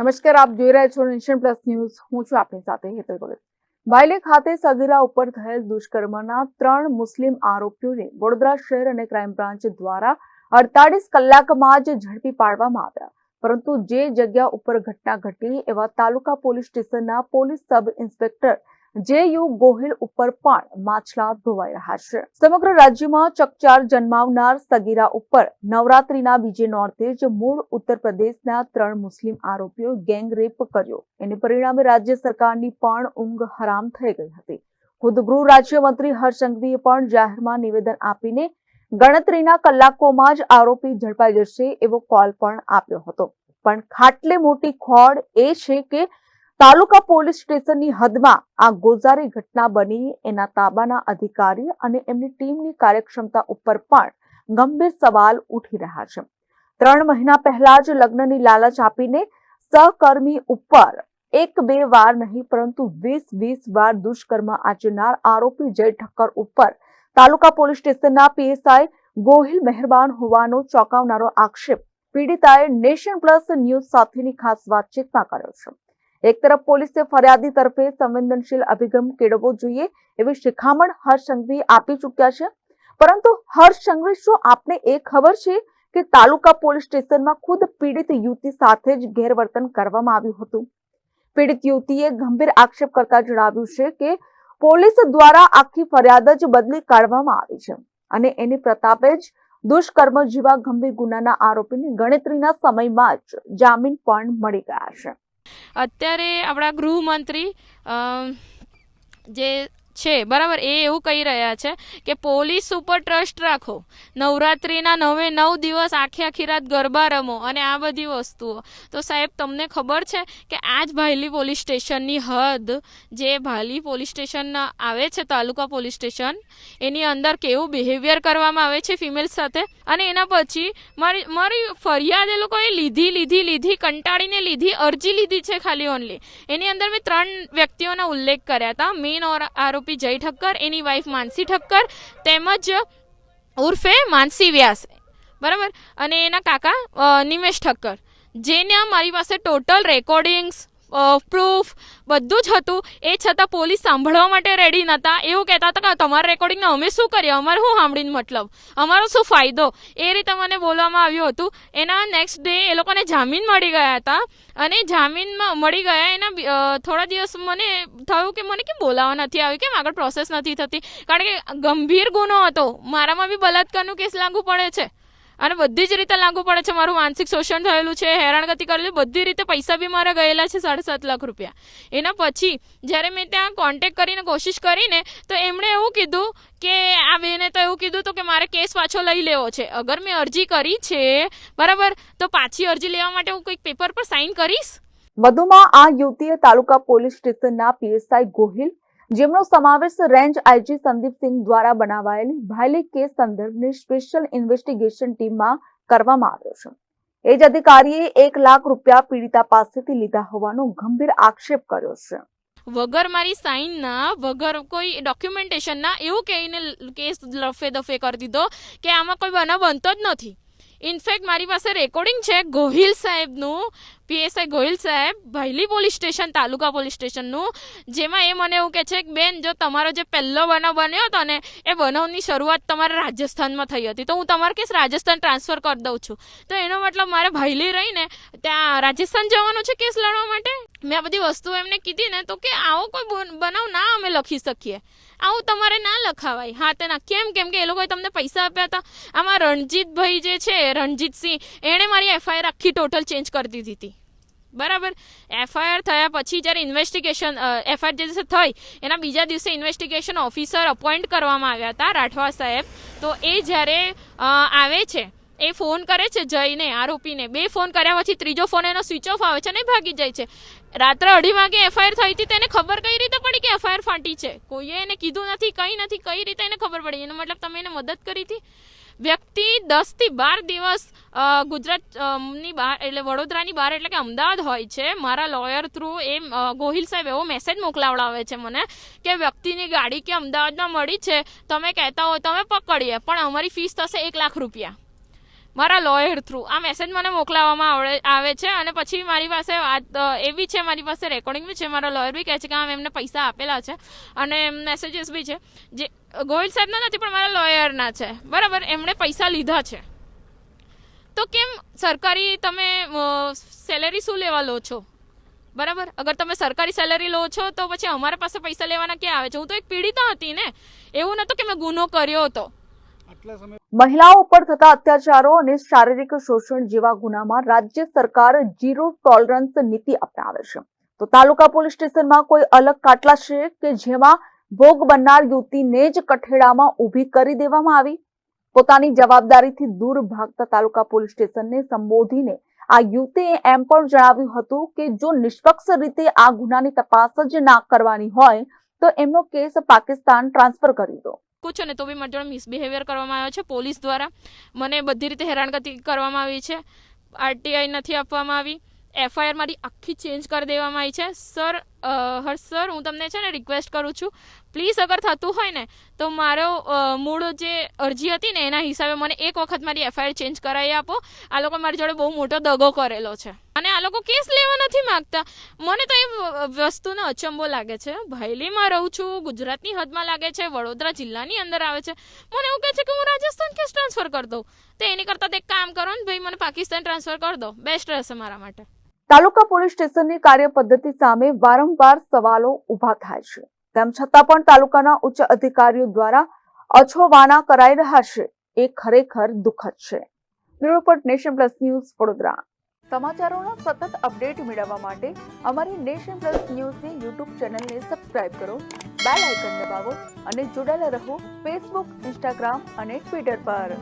નમસ્કાર, આપ જોઈ રહ્યા છો નેશન પ્લસ ન્યૂઝ હું છું આપની સાથે હેતલ ભગત. બાયલે ખાતે સગીરા ઉપર થયેલ દુષ્કર્મના ત્રણ મુસ્લિમ આરોપીઓને વડોદરા શહેર અને ક્રાઇમ બ્રાન્ચ દ્વારા અડતાલીસ કલાકમાં જ ઝડપી પાડવામાં આવ્યા. પરંતુ જે જગ્યા ઉપર ઘટના ઘટી એવા તાલુકા પોલીસ સ્ટેશનના police sub inspector J U Gohil ઉપર પણ માછલા ધોવાઈ રહ્યા છે. સમગ્ર રાજ્યમાં ચકચાર જન્માવનાર સગીરા ઉપર નવરાત્રીના બીજે નોરતે જ મૂળ ઉત્તર પ્રદેશના ત્રણ મુસ્લિમ આરોપીઓ ગેંગ રેપ કર્યો. એને પરિણામે રાજ્ય સરકારની પણ ઊંઘ હરામ થઈ ગઈ હતી. ખુદ ગૃહ રાજ્યમંત્રી હર્ષંઘવીએ પણ જાહેરમાં નિવેદન આપીને ગણતરીના કલાકોમાં જ આરોપી ઝડપાઈ જશે એવો કોલ પણ આપ્યો હતો. પણ ખાટલે મોટી ખોડ એ છે કે તાલુકા પોલીસ સ્ટેશનની હદમાં આ ગોઝારી ઘટના બની. એના તાબાના અધિકારી અને એમની ટીમની કાર્યક્ષમતા ઉપર પણ ગંભીર સવાલ ઉઠી રહ્યા છે. ત્રણ મહિના પહેલા જ લગ્નની લાલચ આપીને સહકર્મી ઉપર એક બે વાર નહીં, પરંતુ વીસ વીસ વાર દુષ્કર્મ આચરનાર આરોપી જય ઠક્કર ઉપર તાલુકા પોલીસ સ્ટેશનના પીએસઆઈ ગોહિલ મહેરબાન હોવાનો ચોંકાવનારો આક્ષેપ પીડિતાએ નેશન પ્લસ ન્યૂઝ સાથેની ખાસ વાતચીતમાં કર્યો છે. એક તરફ પોલીસે ફરિયાદી તરફે સંવેદનશીલ અભિગમ કેળવવો જોઈએ એવી શિખામણ હર્ષ સંઘવી આપી ચૂક્યા છે. પરંતુ હર્ષ સંઘવી, શું આપને એ ખબર છે કે તાલુકા પોલીસ સ્ટેશનમાં ખુદ પીડિત યુવતી સાથે જ ગેરવર્તન કરવામાં આવ્યું હતું? પીડિત યુવતીએ ગંભીર આક્ષેપ કરતા જણાવ્યું છે કે પોલીસ દ્વારા આખી ફરિયાદ જ બદલી કાઢવામાં આવી છે અને એની પ્રતાપે જ દુષ્કર્મ જેવા ગંભીર ગુનાના આરોપીને ગણતરીના સમયમાં જ જામીન પણ મળી ગયા છે. અત્યારે આપણા ગૃહમંત્રી જે છે. બરાબર, એ એવું કહી રહ્યા છે કે પોલીસ ઉપર ટ્રસ્ટ રાખો. નવરાત્રિના નવે નવ દિવસ આખી આખી રાત ગરબા રમો અને આ બધી વસ્તુઓ. તો સાહેબ, તમને ખબર છે કે આ જ ભાયલી પોલીસ સ્ટેશનની હદ જે ભાયલી પોલીસ સ્ટેશન આવે છે, તાલુકા પોલીસ સ્ટેશન, એની અંદર કેવું બિહેવિયર કરવામાં આવે છે ફિમેલ સાથે? અને એના પછી મારી મારી ફરિયાદ એ લોકોએ લીધી લીધી લીધી, કંટાળીને લીધી, અરજી લીધી છે ખાલી ઓનલી એની અંદર મેં ત્રણ વ્યક્તિઓના ઉલ્લેખ કર્યા હતા. મેઇન આરોપી જય ઠક્કર, એની વાઈફ માનસી ઠક્કર, તેમજ ઉર્ફે માનસી વ્યાસ. બરાબર? અને એના કાકા નિમેશ ઠક્કર. જેને મારી પાસે ટોટલ રેકોર્ડિંગ્સ પ્રૂફ બધું જ હતું. એ છતાં પોલીસ સાંભળવા માટે રેડી નહોતા એવું કહેતા હતા કે તમારા રેકોર્ડિંગને અમે શું કરીએ અમારે શું સાંભળીને મતલબ? અમારો શું ફાયદો? એ રીતે મને બોલવામાં આવ્યું હતું. એના નેક્સ્ટ ડે એ લોકોને જામીન મળી ગયા હતા. અને જામીનમાં મળી ગયા એના થોડા દિવસ મને થયું કે મને કેમ બોલાવવા નથી આવ્યું કેમ આગળ પ્રોસેસ નથી થતી? કારણ કે ગંભીર ગુનો હતો. મારામાં બી બલાત્કારનું કેસ લાગુ પડે છે. અને બધી જ રીતે લાગુ પડે છે મારું માનસિક શોષણ થયેલું છે, હેરાનગતિ કરેલી, બધી રીતે પૈસા બી મારા ગયેલા છે સાડા સાત લાખ રૂપિયા. એના પછી જ્યારે મેં ત્યાં કોન્ટેક કરીને કોશિશ કરીને, તો એમણે એવું કીધું કે, આ બેને તો એવું કીધું હતું કે મારે કેસ પાછો લઈ લેવો છે. અગર મેં અરજી કરી છે, બરાબર, તો પાછી અરજી લેવા માટે હું કોઈક પેપર પર સાઇન કરીશ? વધુમાં આ યુવતીએ તાલુકા પોલીસ સ્ટેશનના પીએસઆઈ ગોહિલ જેમનો સમાવેશ રેન્જ આઈજી સંદીપસિંહ દ્વારા બનાવાયેલી ભાયલી કેસ સંદર્ભની સ્પેશિયલ ઇન્વેસ્ટિગેશન ટીમમાં કરવામાં આવ્યો છે. એ જ અધિકારીએ એક લાખ રૂપિયા પીડિતા પાસેથી લીધા હોવાનો ગંભીર આક્ષેપ કર્યો છે. વગર મારી સાઇનના વગર કોઈ ડોક્યુમેન્ટેશનના એવું કહીને કેસ લફે દફે કરી દીધો કે આમાં કોઈ બનાવ બનતો જ નથી. ઇનફેક્ટ મારી પાસે રેકોર્ડિંગ છે ગોહિલ સાહેબનું પીએસઆઈ ગોહિલ સાહેબ, ભૈલી પોલીસ સ્ટેશન, તાલુકા પોલીસ સ્ટેશનનું. જેમાં એ મને એવું કહે છે કે, બેન, જો તમારો જે પહેલો બનાવ બન્યો હતો ને, એ બનાવની શરૂઆત તમારે રાજસ્થાનમાં થઈ હતી. તો હું તમારો કેસ રાજસ્થાન ટ્રાન્સફર કરી દઉં છું. તો એનો મતલબ મારે ભૈલી રહીને ત્યાં રાજસ્થાન જવાનું છે કેસ લડવા માટે? મેં આ બધી વસ્તુઓ એમને કીધી ને, તો કે આવો કોઈ બનાવ ના અમે લખી શકીએ. આવું તમારે ના લખાવાય. હા તેના કેમ કેમ કે એ લોકોએ તમને પૈસા આપ્યા હતા. આમાં રણજીતભાઈ જે છે, રણજીતસિંહ, એણે મારી એફઆઈઆર આખી ટોટલ ચેન્જ કરી દીધી હતી. બરાબર? એફઆઈઆર થયા પછી જ્યારે ઇન્વેસ્ટિગેશન એફઆઈઆર જે દિવસે થઈ, એના બીજા દિવસે ઇન્વેસ્ટિગેશન ઓફિસર અપોઇન્ટ કરવામાં આવ્યા હતા, રાઠવા સાહેબ. તો એ જ્યારે આવે છે, એ ફોન કરે છે જઈને, આરોપીને. બે ફોન કર્યા પછી ત્રીજો ફોન એનો સ્વિચ ઓફ આવે છે અને ભાગી જાય છે. રાત્રે અઢી વાગે એફઆઈઆર થઈ હતી, તેને ખબર કઈ રીતે કે એફઆઈઆર ફાટી છે? કોઈએ એને કીધું નથી, કંઈ નથી, કઈ રીતે એને ખબર પડી? એનો મતલબ તમે એને મદદ કરી હતી? વ્યક્તિ દસથી બાર દિવસ ગુજરાતની બહાર, એટલે વડોદરાની બહાર, એટલે કે અમદાવાદ હોય છે, મારા લોયર થ્રુ એ ગોહિલ સાહેબ એવો મેસેજ મોકલાવડાવે છે મને કે વ્યક્તિની ગાડી કે અમદાવાદમાં મળી છે, તમે કહેતા હો, તમે પકડીએ, પણ અમારી ફીસ થશે એક લાખ રૂપિયા. મારા લોયર થ્રુ આ મેસેજ મને મોકલાવવામાં આવડે, આવે છે અને પછી મારી પાસે વાત એવી છે, મારી પાસે રેકોર્ડિંગ બી છે, મારા લોયર બી કહે છે કે આમ એમને પૈસા આપેલા છે અને મેસેજીસ બી છે. જે ગોહિલ સાહેબના નથી, પણ મારા લોયરના છે. બરાબર, એમણે પૈસા લીધા છે. તો કેમ સરકારી તમે સેલેરી શું લેવા લો છો? બરાબર, અગર તમે સરકારી સેલરી લો છો, તો પછી અમારા પાસે પૈસા લેવાના ક્યાં આવે છે? હું તો એક પીડિતા હતી ને. એવું નહોતું કે મેં ગુનો કર્યો હતો મહિલાઓ ઉપર થતા અત્યાચારો અને શારીરિક શોષણ જેવા ગુનામાં રાજ્ય સરકાર ઝીરો ટોલરન્સ નીતિ અપનાવે છે. તો તાલુકા પોલીસ સ્ટેશનમાં કોઈ અલગ કાટલા છે કે જેમાં ભોગ બનનાર યુવતીને જ કઠેડામાં ઊભી કરી દેવામાં આવી? પોતાની જવાબદારીથી દૂર ભાગતા તાલુકા પોલીસ સ્ટેશનને સંબોધીને આ યુવતીએ એમ પણ જણાવ્યું હતું કે જો નિષ્પક્ષ રીતે આ ગુનાની તપાસ જ ના કરવાની હોય, તો એમનો કેસ પાકિસ્તાન ટ્રાન્સફર કરી દો. શકું છું ને તો બી મારી જોડે મિસબિહેવિયર કરવામાં આવ્યો છે. પોલીસ દ્વારા મને બધી રીતે હેરાનગતિ કરવામાં આવી છે. આરટીઆઈ નથી આપવામાં આવી. એફઆઈઆર મારી આખી ચેન્જ કરી દેવામાં આવી છે. સર હર્ષ સર, હું તમને છે ને રિક્વેસ્ટ કરું છું. પ્લીઝ અગર થતું હોય ને, તો મારો મૂળ જે અરજી હતી ને, એના હિસાબે મને એક વખત મારી એફઆઈઆર ચેન્જ કરાવી આપો. આ લોકો મારી જોડે બહુ મોટો દગો કરેલો છે. અને આ લોકો કેસ લેવા નથી માંગતા. મને તો એ વસ્તુનો અચંબો લાગે છે. ભાઈલીમાં રહું છું, ગુજરાતની હદમાં લાગે છે, વડોદરા જિલ્લાની અંદર આવે છે. મને એવું કહે છે કે હું રાજસ્થાન કેસ ટ્રાન્સફર કરી દઉં. તો એની કરતાં તે કામ કરો ને, ભાઈ, મને પાકિસ્તાન ટ્રાન્સફર કરી દો. બેસ્ટ રહેશે મારા માટે. તાલુકા પોલીસ સ્ટેશનની કાર્યપદ્ધતિ સામે વારંવાર સવાલો ઊભા થાય છે. તેમ છતાં પણ તાલુકાના ઉચ્ચ અધિકારીઓ દ્વારા અછોવાના કરાઈ રહ્યા છે. એ ખરેખર દુઃખદ છે. Report nation plus news Vadodara. સમાચારોના સતત અપડેટ મેળવવા માટે અમારી નેશન પ્લસ ન્યૂઝની યુટ્યુબ ચેનલને સબસ્ક્રાઇબ કરો, બેલ આઇકન દબાવો અને જોડાયેલા રહો ફેસબુક, ઇન્સ્ટાગ્રામ અને ટ્વિટર પર.